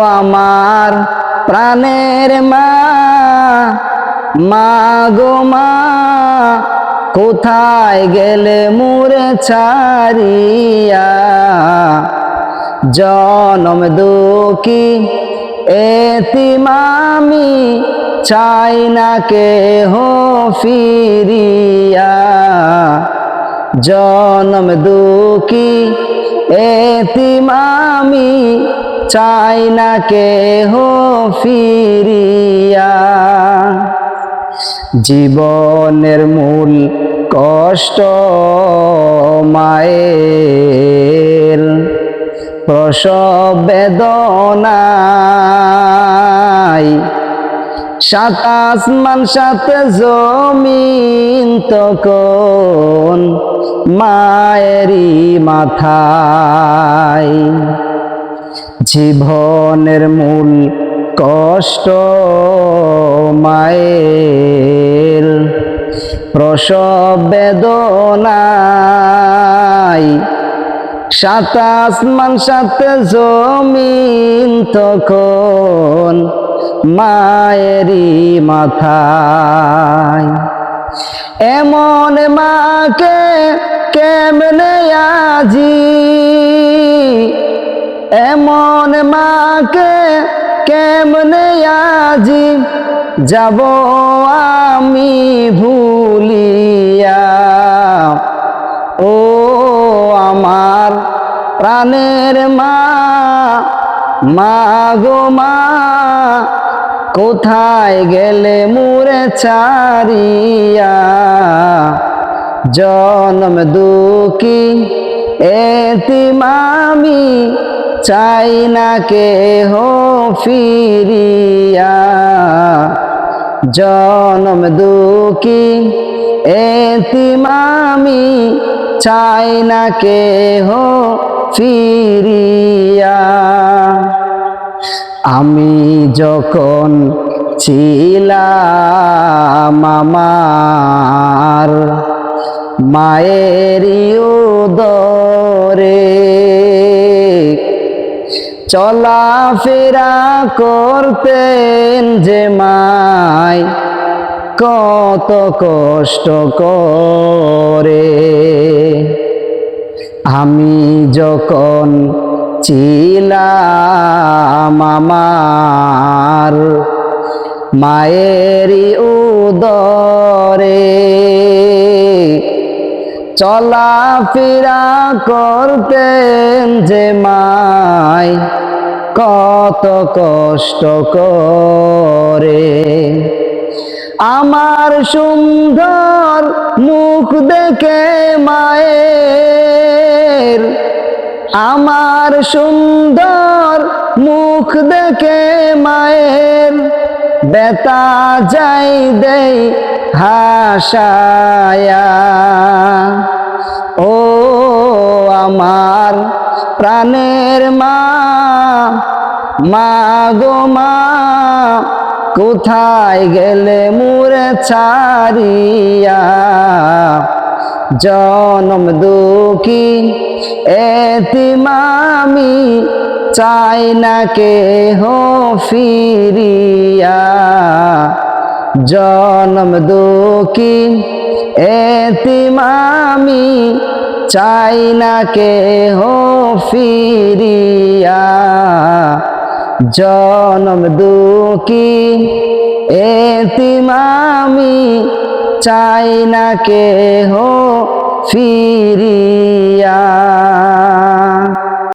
আমার প্রাণের মা। মা গো মা, কোথায় গেলে মুরে ছাড়িয়া? জনম দুঃখী এতিমামি চাই না কে হো ফিরিয়া। জনম দুঃখী এতিমামি চাই না কে হো ফিরিয়া। জীবনের মূল কষ্ট মায়ের প্রসব বেদনায় সাত আসমান সাথে জমিন তখন মায়েরই মাথায়। জীবনের মূল কষ্ট মায়ের। প্রসব বেদনায় সাত আসমান সাথে জমিন তখন মায়েরই মাথায়। এমন মাকে কেমনে আজি এমন মাকে কেমনে আজি যাব আমি ভুলিয়া? ও আমার প্রাণের মা মা গো মা, কোথায় গেলে মুরে ছাড়িয়া? জনম দুঃখী এতিমামি চাই না কে হো ফিরিয়া। জনম দুঃখী এতিমামি চাই না কে হো ফিরিয়া। আমি যখন ছিলাম আমার মায়ের উদরে চলাফেরা করতেন যে মায় কত কষ্ট করে। আমি যখন ছিলাম আমার মায়েরই উদরে চলাফেরা করতেন যে মায় কত কষ্ট করে। আমার সুন্দর মুখ দেখে মায়ের, আমার সুন্দর মুখ দেখে মায়ের বেতা যাই দেই হাসায়া ও আমার প্রাণের মা গো মা, কোথায় গেলে মুরে ছাড়িয়া? জনম দুঃখী এতিমামি চাই না কে হো ফিরিয়া। জনম দুঃখী, এতিমামি চাই না কে হো ফিরিয়া। জনম দুঃখী, এতিমামি চাই না কে হো ফিরিয়া।